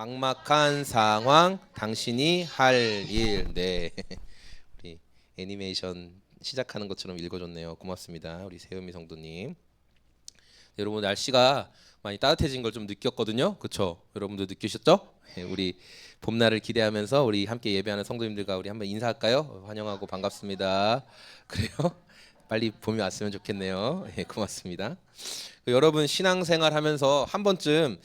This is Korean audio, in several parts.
막막한 상황 당신이 할 일. 네. 우리 애니메이션 시작하는 것처럼 읽어줬네요. 고맙습니다. 우리 세음이 성도님. 여러분 날씨가 많이 따뜻해진 걸 좀 느꼈거든요. 그렇죠? 여러분도 느끼셨죠? 예, 우리 봄날을 기대하면서 우리 함께 예배하는 성도님들과 우리 한번 인사할까요? 환영하고 반갑습니다. 그래요? 빨리 봄이 왔으면 좋겠네요. 예, 고맙습니다. 그 여러분 신앙생활 하면서 한 번쯤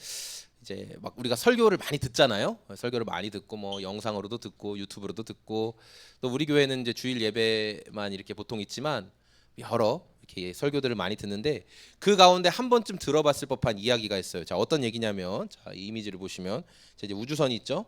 이제 막 우리가 설교를 많이 듣잖아요. 설교를 많이 듣고 뭐 영상으로도 듣고 유튜브로도 듣고 또 우리 교회는 이제 주일 예배만 이렇게 보통 있지만 여러 이렇게 설교들을 많이 듣는데 그 가운데 한 번쯤 들어봤을 법한 이야기가 있어요. 자 어떤 얘기냐면 자 이 이미지를 보시면 자, 이제 우주선이 있죠.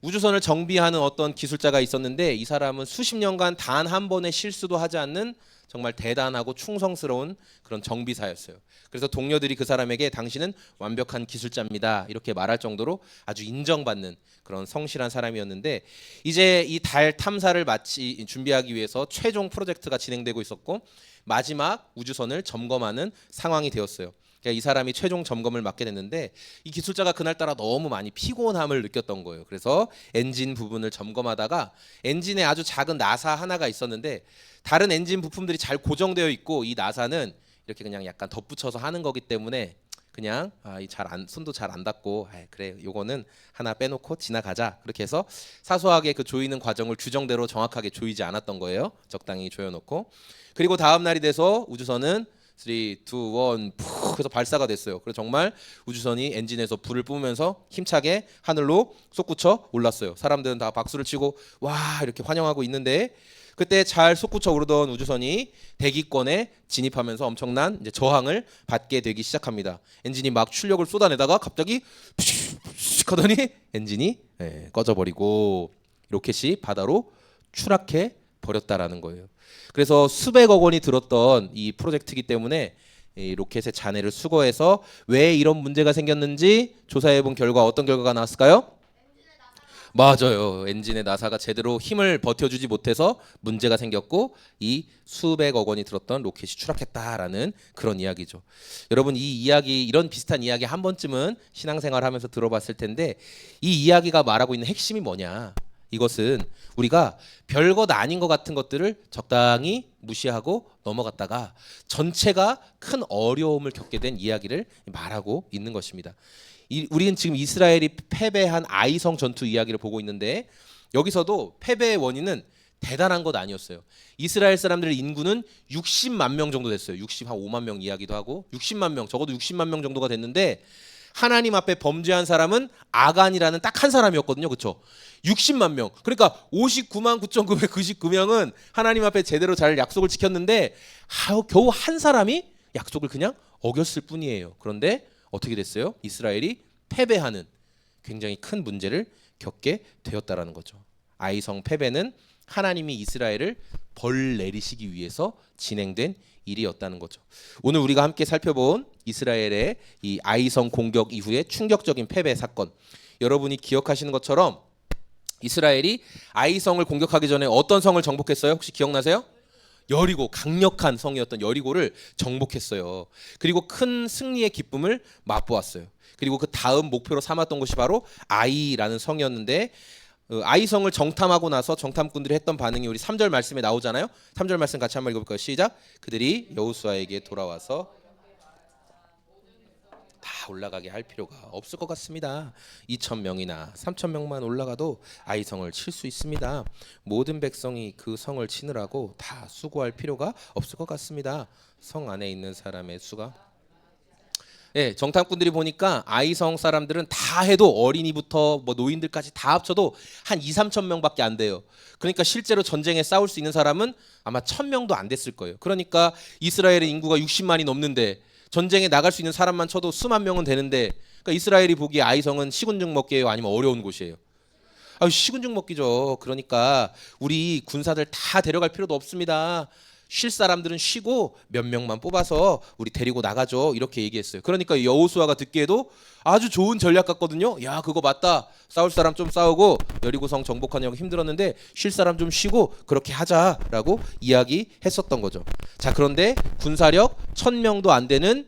우주선을 정비하는 어떤 기술자가 있었는데 이 사람은 수십 년간 단 한 번의 실수도 하지 않는 정말 대단하고 충성스러운 그런 정비사였어요. 그래서 동료들이 그 사람에게 당신은 완벽한 기술자입니다. 이렇게 말할 정도로 아주 인정받는 그런 성실한 사람이었는데 이제 이 달 탐사를 마치 준비하기 위해서 최종 프로젝트가 진행되고 있었고 마지막 우주선을 점검하는 상황이 되었어요. 그러니까 이 사람이 최종 점검을 맡게 됐는데 이 기술자가 그날따라 너무 많이 피곤함을 느꼈던 거예요. 그래서 엔진 부분을 점검하다가 엔진에 아주 작은 나사 하나가 있었는데 다른 엔진 부품들이 잘 고정되어 있고 이 나사는 이렇게 그냥 약간 덧붙여서 하는 거기 때문에 그냥 아, 이잘안 손도 잘 안 닿고 아, 그래 요거는 하나 빼놓고 지나가자 그렇게 해서 사소하게 그 조이는 과정을 규정대로 정확하게 조이지 않았던 거예요 적당히 조여놓고 그리고 다음 날이 돼서 우주선은 3, 2, 1, 푹 해서 발사가 됐어요. 그래서 정말 우주선이 엔진에서 불을 뿜으면서 힘차게 하늘로 솟구쳐 올랐어요. 사람들은 다 박수를 치고 와 이렇게 환영하고 있는데 그때 잘 솟구쳐 오르던 우주선이 대기권에 진입하면서 엄청난 이제 저항을 받게 되기 시작합니다. 엔진이 막 출력을 쏟아내다가 갑자기 푸슉 하더니 엔진이 예, 꺼져버리고 로켓이 바다로 추락해 버렸다라는 거예요. 그래서 수백억 원이 들었던 이 프로젝트이기 때문에 이 로켓의 잔해를 수거해서 왜 이런 문제가 생겼는지 조사해 본 결과 어떤 결과가 나왔을까요? 맞아요. 엔진의 나사가 제대로 힘을 버텨주지 못해서 문제가 생겼고 이 수백억 원이 들었던 로켓이 추락했다라는 그런 이야기죠. 여러분 이 이야기 이런 비슷한 이야기 한 번쯤은 신앙생활하면서 들어봤을 텐데 이 이야기가 말하고 있는 핵심이 뭐냐? 이것은 우리가 별것 아닌 것 같은 것들을 적당히 무시하고 넘어갔다가 전체가 큰 어려움을 겪게 된 이야기를 말하고 있는 것입니다. 이, 우리는 지금 이스라엘이 패배한 아이성 전투 이야기를 보고 있는데 여기서도 패배의 원인은 대단한 것 아니었어요. 이스라엘 사람들의 인구는 60만 명 정도 됐어요. 60 한 5만 명 이야기도 하고 60만 명 적어도 60만 명 정도가 됐는데 하나님 앞에 범죄한 사람은 아간이라는 딱 한 사람이었거든요. 그렇죠? 60만 명. 그러니까 59만 9,999명은 하나님 앞에 제대로 잘 약속을 지켰는데 겨우 한 사람이 약속을 그냥 어겼을 뿐이에요. 그런데 어떻게 됐어요? 이스라엘이 패배하는 굉장히 큰 문제를 겪게 되었다라는 거죠. 아이성 패배는 하나님이 이스라엘을 벌 내리시기 위해서 진행된 일이었다는 거죠. 오늘 우리가 함께 살펴본 이스라엘의 이 아이성 공격 이후의 충격적인 패배 사건. 여러분이 기억하시는 것처럼 이스라엘이 아이성을 공격하기 전에 어떤 성을 정복했어요? 혹시 기억나세요? 여리고 강력한 성이었던 여리고를 정복했어요. 그리고 큰 승리의 기쁨을 맛보았어요. 그리고 그 다음 목표로 삼았던 것이 바로 아이라는 성이었는데 어, 아이성을 정탐하고 나서 정탐꾼들이 했던 반응이 우리 3절 말씀에 나오잖아요. 3절 말씀 같이 한번 읽어볼까요? 시작. 그들이 여호수아에게 돌아와서 다 올라가게 할 필요가 없을 것 같습니다. 2천 명이나 3천 명만 올라가도 아이성을 칠 수 있습니다. 모든 백성이 그 성을 치느라고 다 수고할 필요가 없을 것 같습니다. 성 안에 있는 사람의 수가 예, 정탐꾼들이 보니까 아이성 사람들은 다 해도 어린이부터 뭐 노인들까지 다 합쳐도 한 2, 3천 명밖에 안 돼요. 그러니까 실제로 전쟁에 싸울 수 있는 사람은 아마 천 명도 안 됐을 거예요. 그러니까 이스라엘의 인구가 60만이 넘는데 전쟁에 나갈 수 있는 사람만 쳐도 수만 명은 되는데 그러니까 이스라엘이 보기에 아이성은 식은죽 먹기예요, 아니면 어려운 곳이에요. 아유 식은죽 먹기죠. 그러니까 우리 군사들 다 데려갈 필요도 없습니다. 쉴 사람들은 쉬고 몇 명만 뽑아서 우리 데리고 나가죠. 이렇게 얘기했어요. 그러니까 여호수아가 듣기에도 아주 좋은 전략 같거든요. 야, 그거 맞다. 싸울 사람 좀 싸우고 여리고성 정복하느라고 힘들었는데 쉴 사람 좀 쉬고 그렇게 하자라고 이야기했었던 거죠. 자, 그런데 군사력 천 명도 안 되는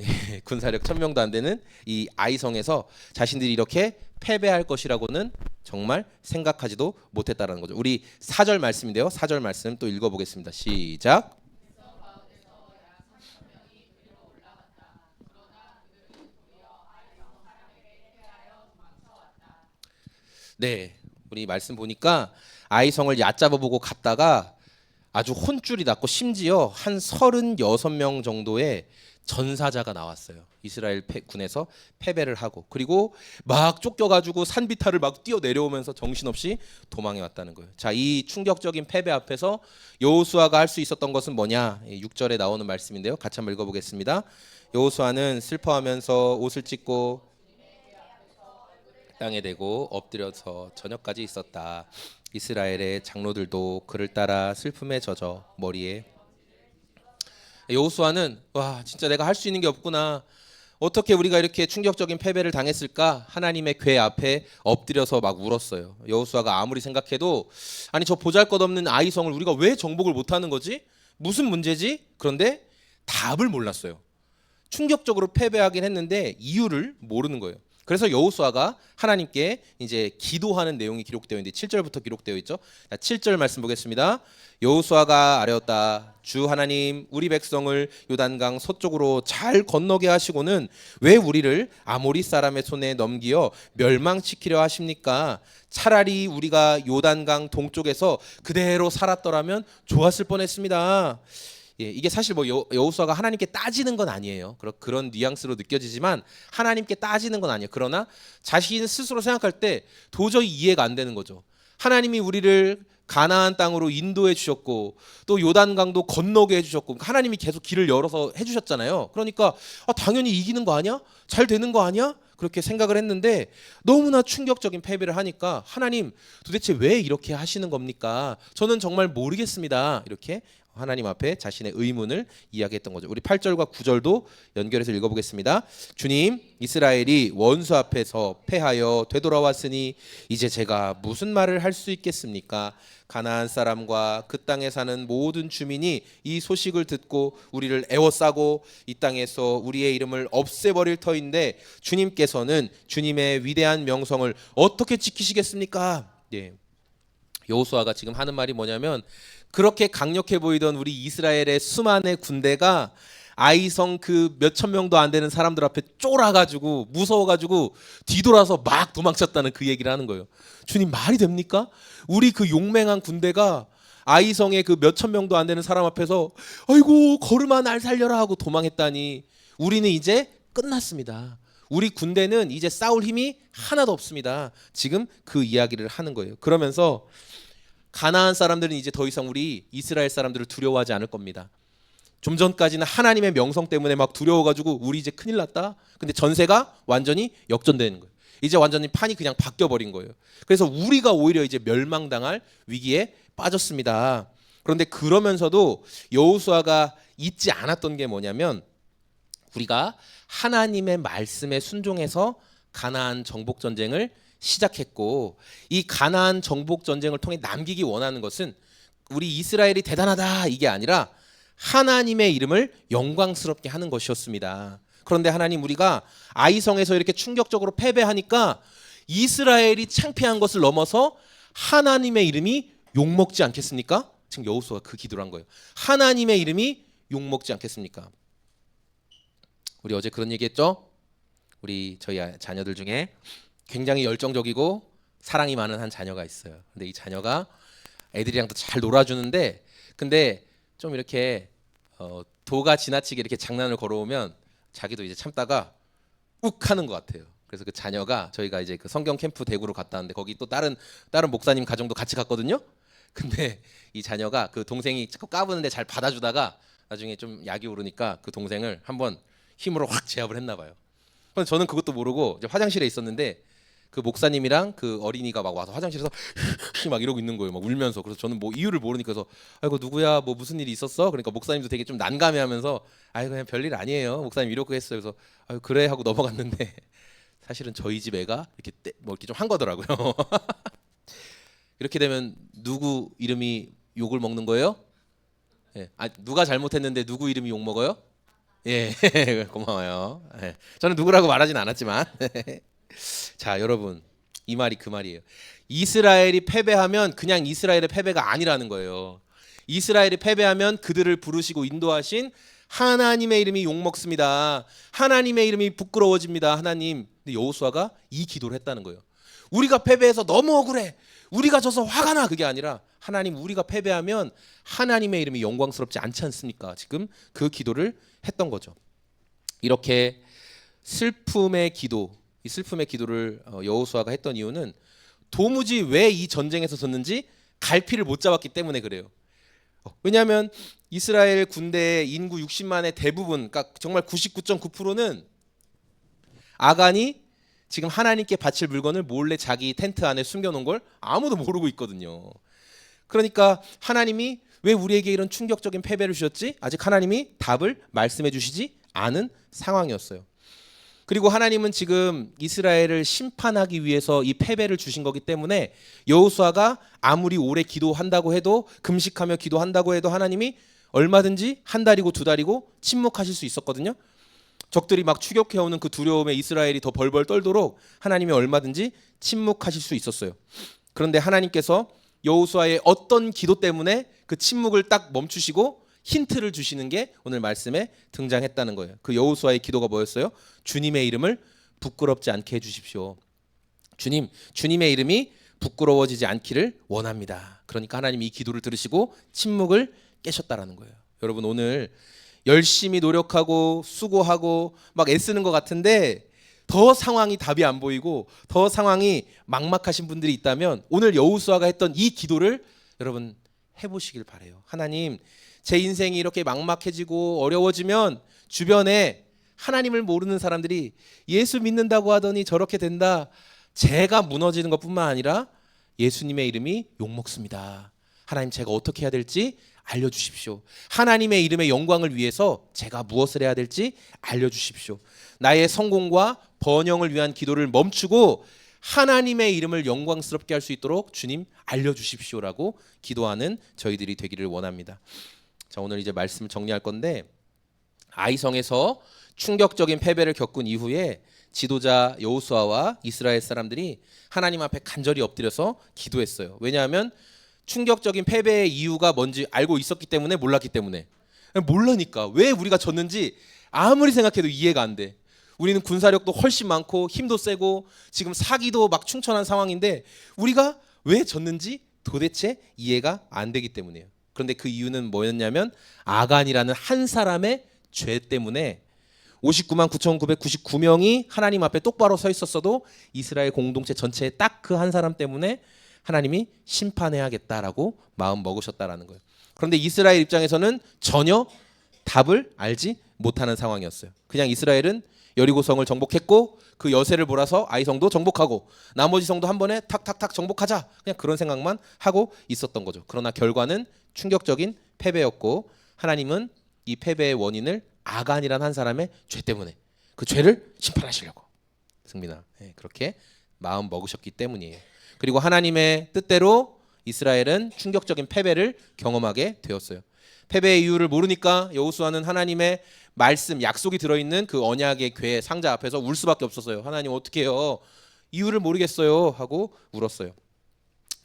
예, 군사력 천 명도 안 되는 이 아이성에서 자신들이 이렇게 패배할 것이라고는 정말 생각하지도 못했다라는 거죠. 우리 4절 말씀인데요. 4절 말씀 또 읽어 보겠습니다. 시작. 네, 우리 말씀 보니까 아이성을 얕잡아 보고 갔다가 아주 혼쭐이 났고 심지어 한 36명 정도의 전사자가 나왔어요. 이스라엘 패- 군에서 패배를 하고 그리고 막 쫓겨가지고 산비탈을 막 뛰어 내려오면서 정신없이 도망해 왔다는 거예요. 자, 이 충격적인 패배 앞에서 여호수아가 할 수 있었던 것은 뭐냐? 6절에 나오는 말씀인데요. 같이 한번 읽어보겠습니다. 여호수아는 슬퍼하면서 옷을 찢고 땅에 대고 엎드려서 저녁까지 있었다. 이스라엘의 장로들도 그를 따라 슬픔에 젖어 머리에 여호수아는 와 진짜 내가 할 수 있는 게 없구나. 어떻게 우리가 이렇게 충격적인 패배를 당했을까? 하나님의 궤 앞에 엎드려서 막 울었어요. 여호수아가 아무리 생각해도 아니 저 보잘것없는 아이성을 우리가 왜 정복을 못하는 거지? 무슨 문제지? 그런데 답을 몰랐어요. 충격적으로 패배하긴 했는데 이유를 모르는 거예요. 그래서 여호수아가 하나님께 이제 기도하는 내용이 기록되어 있는데 7절부터 기록되어 있죠. 자, 7절 말씀 보겠습니다. 여호수아가 아뢰었다. 주 하나님 우리 백성을 요단강 서쪽으로 잘 건너게 하시고는 왜 우리를 아모리 사람의 손에 넘기어 멸망시키려 하십니까? 차라리 우리가 요단강 동쪽에서 그대로 살았더라면 좋았을 뻔했습니다. 예, 이게 사실 뭐 여, 여호수아가 하나님께 따지는 건 아니에요. 그런 그런 뉘앙스로 느껴지지만 하나님께 따지는 건 아니에요. 그러나 자신 스스로 생각할 때 도저히 이해가 안 되는 거죠. 하나님이 우리를 가나안 땅으로 인도해 주셨고 또 요단강도 건너게 해 주셨고 하나님이 계속 길을 열어서 해 주셨잖아요. 그러니까 아, 당연히 이기는 거 아니야? 잘 되는 거 아니야? 그렇게 생각을 했는데 너무나 충격적인 패배를 하니까 하나님 도대체 왜 이렇게 하시는 겁니까? 저는 정말 모르겠습니다. 이렇게 하나님 앞에 자신의 의문을 이야기했던 거죠. 우리 8절과 9절도 연결해서 읽어보겠습니다. 주님, 이스라엘이 원수 앞에서 패하여 되돌아왔으니 이제 제가 무슨 말을 할 수 있겠습니까? 가나안 사람과 그 땅에 사는 모든 주민이 이 소식을 듣고 우리를 애워싸고 이 땅에서 우리의 이름을 없애버릴 터인데 주님께서는 주님의 위대한 명성을 어떻게 지키시겠습니까? 예. 여호수아가 지금 하는 말이 뭐냐면 그렇게 강력해 보이던 우리 이스라엘의 수많은 군대가 아이성 그 몇천 명도 안 되는 사람들 앞에 쫄아가지고 무서워가지고 뒤돌아서 막 도망쳤다는 그 얘기를 하는 거예요. 주님 말이 됩니까? 우리 그 용맹한 군대가 아이성의 그 몇천 명도 안 되는 사람 앞에서 아이고 걸음아 날 살려라 하고 도망했다니 우리는 이제 끝났습니다. 우리 군대는 이제 싸울 힘이 하나도 없습니다. 지금 그 이야기를 하는 거예요. 그러면서 가나안 사람들은 이제 더 이상 우리 이스라엘 사람들을 두려워하지 않을 겁니다. 좀 전까지는 하나님의 명성 때문에 막 두려워가지고 우리 이제 큰일 났다. 근데 전세가 완전히 역전되는 거예요. 이제 완전히 판이 그냥 바뀌어 버린 거예요. 그래서 우리가 오히려 이제 멸망당할 위기에 빠졌습니다. 그런데 그러면서도 여호수아가 잊지 않았던 게 뭐냐면 우리가 하나님의 말씀에 순종해서 가나안 정복 전쟁을 시작했고 이 가나안 정복 전쟁을 통해 남기기 원하는 것은 우리 이스라엘이 대단하다 이게 아니라 하나님의 이름을 영광스럽게 하는 것이었습니다. 그런데 하나님 우리가 아이성에서 이렇게 충격적으로 패배하니까 이스라엘이 창피한 것을 넘어서 하나님의 이름이 욕먹지 않겠습니까? 지금 여호수아가 그 기도를 한 거예요. 하나님의 이름이 욕먹지 않겠습니까? 우리 어제 그런 얘기했죠? 우리 저희 아- 자녀들 중에 굉장히 열정적이고 사랑이 많은 한 자녀가 있어요. 근데 이 자녀가 애들이랑도 잘 놀아주는데 근데 좀 이렇게 어, 도가 지나치게 이렇게 장난을 걸어오면 자기도 이제 참다가 욱 하는 것 같아요. 그래서 그 자녀가 저희가 이제 그 성경 캠프 대구로 갔다 왔는데 거기 또 다른 다른 목사님 가정도 같이 갔거든요. 근데 이 자녀가 그 동생이 자꾸 까부는데 잘 받아주다가 나중에 좀 약이 오르니까 그 동생을 한번 힘으로 확 제압을 했나 봐요. 근데 저는 그것도 모르고 화장실에 있었는데 그 목사님이랑 그 어린이가 막 와서 화장실에서 막 이러고 있는 거예요. 막 울면서. 그래서 저는 뭐 이유를 모르니까 그래서 아이고 누구야? 뭐 무슨 일이 있었어? 그러니까 목사님도 되게 좀 난감해하면서 아이 그냥 별일 아니에요. 목사님 이렇게 했어요. 그래서 아유 그래 하고 넘어갔는데 사실은 저희 집 애가 이렇게 떼- 뭐 이렇게 좀 한 거더라고요. 이렇게 되면 누구 이름이 욕을 먹는 거예요? 예. 아 누가 잘못했는데 누구 이름이 욕 먹어요? 예, 고마워요. 예. 저는 누구라고 말하진 않았지만. 자, 여러분. 이 말이 그 말이에요. 이스라엘이 패배하면 그냥 이스라엘의 패배가 아니라는 거예요. 이스라엘이 패배하면 그들을 부르시고 인도하신 하나님의 이름이 욕먹습니다. 하나님의 이름이 부끄러워집니다. 하나님. 근데 여호수아가 이 기도를 했다는 거예요. 우리가 패배해서 너무 억울해. 우리가 져서 화가 나. 그게 아니라 하나님 우리가 패배하면 하나님의 이름이 영광스럽지 않지 않습니까? 지금 그 기도를 했던 거죠. 이렇게 슬픔의 기도, 이 슬픔의 기도를 어, 여호수아가 했던 이유는 도무지 왜 이 전쟁에서 졌는지 갈피를 못 잡았기 때문에 그래요. 어, 왜냐하면 이스라엘 군대의 인구 60만의 대부분, 그러니까 정말 99.9%는 아간이 지금 하나님께 바칠 물건을 몰래 자기 텐트 안에 숨겨놓은 걸 아무도 모르고 있거든요. 그러니까 하나님이 왜 우리에게 이런 충격적인 패배를 주셨지? 아직 하나님이 답을 말씀해 주시지 않은 상황이었어요. 그리고 하나님은 지금 이스라엘을 심판하기 위해서 이 패배를 주신 거기 때문에 여호수아가 아무리 오래 기도한다고 해도 금식하며 기도한다고 해도 하나님이 얼마든지 한 달이고 두 달이고 침묵하실 수 있었거든요. 적들이 막 추격해 오는 그 두려움에 이스라엘이 더 벌벌 떨도록 하나님이 얼마든지 침묵하실 수 있었어요. 그런데 하나님께서 여호수아의 어떤 기도 때문에 그 침묵을 딱 멈추시고 힌트를 주시는 게 오늘 말씀에 등장했다는 거예요. 그 여호수아의 기도가 뭐였어요? 주님의 이름을 부끄럽지 않게 해 주십시오. 주님, 주님의 이름이 부끄러워지지 않기를 원합니다. 그러니까 하나님 이 기도를 들으시고 침묵을 깨셨다라는 거예요. 여러분 오늘 열심히 노력하고 수고하고 막 애쓰는 것 같은데 더 상황이 답이 안 보이고 더 상황이 막막하신 분들이 있다면 오늘 여우수아가 했던 이 기도를 여러분 해보시길 바래요. 하나님 제 인생이 이렇게 막막해지고 어려워지면 주변에 하나님을 모르는 사람들이 예수 믿는다고 하더니 저렇게 된다. 제가 무너지는 것뿐만 아니라 예수님의 이름이 욕먹습니다. 하나님 제가 어떻게 해야 될지 알려주십시오. 하나님의 이름의 영광을 위해서 제가 무엇을 해야 될지 알려주십시오. 나의 성공과 번영을 위한 기도를 멈추고 하나님의 이름을 영광스럽게 할 수 있도록 주님 알려주십시오라고 기도하는 저희들이 되기를 원합니다. 자 오늘 이제 말씀을 정리할 건데 아이성에서 충격적인 패배를 겪은 이후에 지도자 여호수아와 이스라엘 사람들이 하나님 앞에 간절히 엎드려서 기도했어요. 왜냐하면 충격적인 패배의 이유가 뭔지 알고 있었기 때문에 몰랐기 때문에 몰라니까 왜 우리가 졌는지 아무리 생각해도 이해가 안 돼. 우리는 군사력도 훨씬 많고 힘도 세고 지금 사기도 막 충천한 상황인데 우리가 왜 졌는지 도대체 이해가 안 되기 때문이에요. 그런데 그 이유는 뭐였냐면 아간이라는 한 사람의 죄 때문에 59만 9,999명이 하나님 앞에 똑바로 서 있었어도 이스라엘 공동체 전체에 딱 그 한 사람 때문에 하나님이 심판해야겠다라고 마음 먹으셨다라는 거예요. 그런데 이스라엘 입장에서는 전혀 답을 알지 못하는 상황이었어요. 그냥 이스라엘은 여리고성을 정복했고 그 여세를 몰아서 아이성도 정복하고 나머지 성도 한 번에 탁탁탁 정복하자 그냥 그런 생각만 하고 있었던 거죠. 그러나 결과는 충격적인 패배였고 하나님은 이 패배의 원인을 아간이란 한 사람의 죄 때문에 그 죄를 심판하시려고 승민아 예, 그렇게 마음 먹으셨기 때문이에요. 그리고 하나님의 뜻대로 이스라엘은 충격적인 패배를 경험하게 되었어요. 패배의 이유를 모르니까 여호수아는 하나님의 말씀 약속이 들어있는 그 언약의 궤 상자 앞에서 울 수밖에 없었어요. 하나님 어떻게 해요? 이유를 모르겠어요 하고 울었어요.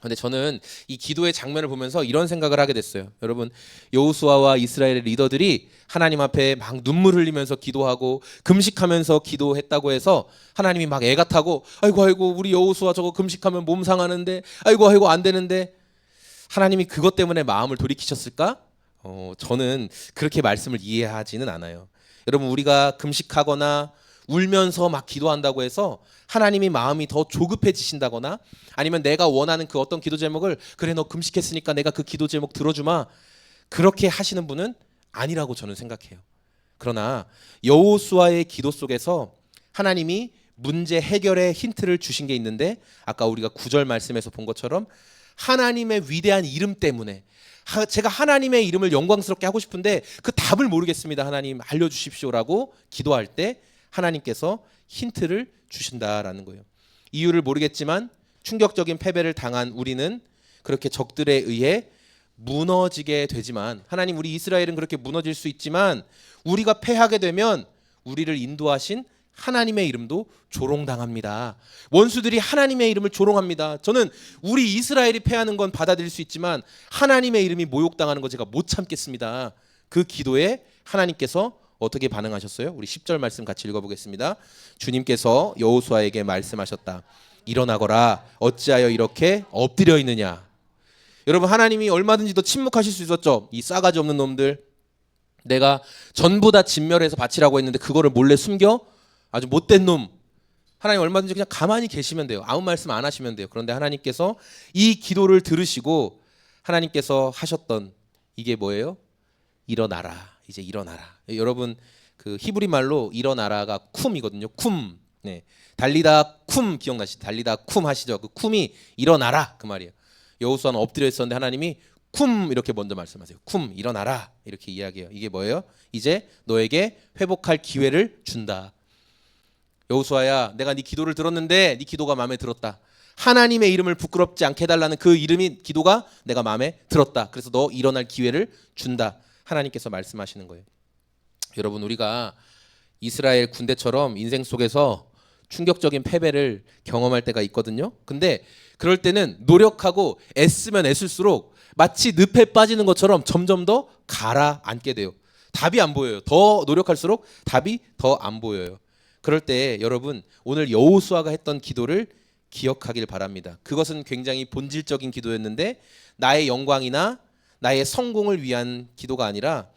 근데 저는 이 기도의 장면을 보면서 이런 생각을 하게 됐어요. 여러분 여호수아와 이스라엘의 리더들이 하나님 앞에 막 눈물 흘리면서 기도하고 금식하면서 기도했다고 해서 하나님이 막 애가 타고 아이고 아이고 우리 여호수아 저거 금식하면 몸 상하는데 아이고 아이고 안 되는데 하나님이 그것 때문에 마음을 돌이키셨을까? 어, 저는 그렇게 말씀을 이해하지는 않아요. 여러분 우리가 금식하거나 울면서 막 기도한다고 해서 하나님이 마음이 더 조급해지신다거나 아니면 내가 원하는 그 어떤 기도 제목을 그래 너 금식했으니까 내가 그 기도 제목 들어주마 그렇게 하시는 분은 아니라고 저는 생각해요. 그러나 여호수아의 기도 속에서 하나님이 문제 해결의 힌트를 주신 게 있는데 아까 우리가 구절 말씀에서 본 것처럼 하나님의 위대한 이름 때문에 하- 제가 하나님의 이름을 영광스럽게 하고 싶은데 그 답을 모르겠습니다. 하나님 알려주십시오라고 기도할 때 하나님께서 힌트를 주신다라는 거예요. 이유를 모르겠지만 충격적인 패배를 당한 우리는 그렇게 적들에 의해 무너지게 되지만 하나님 우리 이스라엘은 그렇게 무너질 수 있지만 우리가 패하게 되면 우리를 인도하신 하나님의 이름도 조롱당합니다. 원수들이 하나님의 이름을 조롱합니다. 저는 우리 이스라엘이 패하는 건 받아들일 수 있지만 하나님의 이름이 모욕당하는 거 제가 못 참겠습니다. 그 기도에 하나님께서 어떻게 반응하셨어요? 우리 10절 말씀 같이 읽어보겠습니다. 주님께서 여호수아에게 말씀하셨다. 일어나거라. 어찌하여 이렇게 엎드려 있느냐? 여러분 하나님이 얼마든지 더 침묵하실 수 있었죠. 이 싸가지 없는 놈들. 내가 전부 다 진멸해서 바치라고 했는데 그거를 몰래 숨겨 아주 못된 놈. 하나님 얼마든지 그냥 가만히 계시면 돼요. 아무 말씀 안 하시면 돼요. 그런데 하나님께서 이 기도를 들으시고 하나님께서 하셨던 이게 뭐예요? 일어나라. 이제 일어나라. 여러분 그 히브리 말로 일어나라가 쿰이거든요. 쿰. 네. 달리다 쿰 기억나시죠? 달리다 쿰 하시죠? 그 쿰이 일어나라 그 말이에요. 여호수아는 엎드려 있었는데 하나님이 쿰 이렇게 먼저 말씀하세요. 쿰 일어나라 이렇게 이야기해요. 이게 뭐예요? 이제 너에게 회복할 기회를 준다. 여호수아야, 내가 네 기도를 들었는데 네 기도가 마음에 들었다. 하나님의 이름을 부끄럽지 않게 해달라는 그 이름이 기도가 내가 마음에 들었다. 그래서 너 일어날 기회를 준다. 하나님께서 말씀하시는 거예요. 여러분 우리가 이스라엘 군대처럼 인생 속에서 충격적인 패배를 경험할 때가 있거든요. 근데 그럴 때는 노력하고 애쓰면 애쓸수록 마치 늪에 빠지는 것처럼 점점 더 가라앉게 돼요. 답이 안 보여요. 더 노력할수록 답이 더 안 보여요. 그럴 때 여러분 오늘 여호수아가 했던 기도를 기억하길 바랍니다. 그것은 굉장히 본질적인 기도였는데 나의 영광이나 나의 성공을 위한 기도가 아니라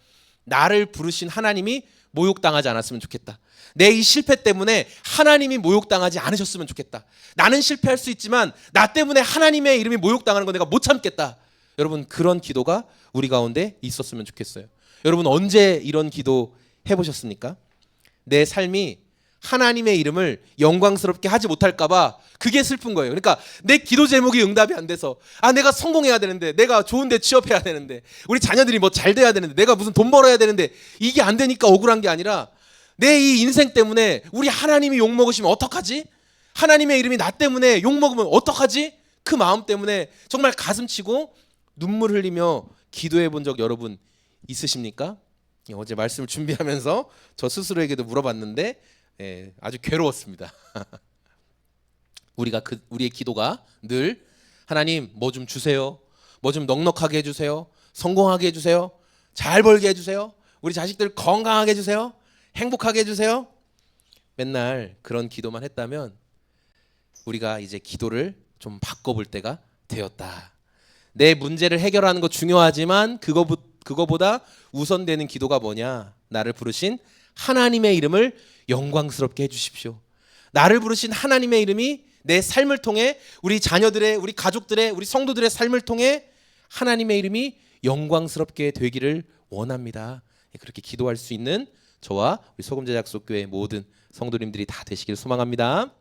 나를 부르신 하나님이 모욕당하지 않았으면 좋겠다. 내 이 실패 때문에 하나님이 모욕당하지 않으셨으면 좋겠다. 나는 실패할 수 있지만 나 때문에 하나님의 이름이 모욕당하는 거 내가 못 참겠다. 여러분 그런 기도가 우리 가운데 있었으면 좋겠어요. 여러분 언제 이런 기도 해보셨습니까? 내 삶이 하나님의 이름을 영광스럽게 하지 못할까봐 그게 슬픈 거예요. 그러니까 내 기도 제목이 응답이 안 돼서 아 내가 성공해야 되는데 내가 좋은데 취업해야 되는데 우리 자녀들이 뭐 잘 돼야 되는데 내가 무슨 돈 벌어야 되는데 이게 안 되니까 억울한 게 아니라 내 이 인생 때문에 우리 하나님이 욕 먹으시면 어떡하지? 하나님의 이름이 나 때문에 욕 먹으면 어떡하지? 그 마음 때문에 정말 가슴 치고 눈물 흘리며 기도해 본 적 여러분 있으십니까? 예, 어제 말씀을 준비하면서 저 스스로에게도 물어봤는데 예, 아주 괴로웠습니다. 우리가 그 우리의 기도가 늘 하나님 뭐 좀 주세요. 뭐 좀 넉넉하게 해주세요. 성공하게 해주세요. 잘 벌게 해주세요. 우리 자식들 건강하게 해주세요. 행복하게 해주세요. 맨날 그런 기도만 했다면 우리가 이제 기도를 좀 바꿔볼 때가 되었다. 내 문제를 해결하는 거 중요하지만 그거 그거보다 우선되는 기도가 뭐냐? 나를 부르신 하나님의 이름을 영광스럽게 해주십시오. 나를 부르신 하나님의 이름이 내 삶을 통해 우리 자녀들의 우리 가족들의 우리 성도들의 삶을 통해 하나님의 이름이 영광스럽게 되기를 원합니다. 예, 그렇게 기도할 수 있는 저와 우리 소금 제작소 교회 모든 성도님들이 다 되시길 소망합니다.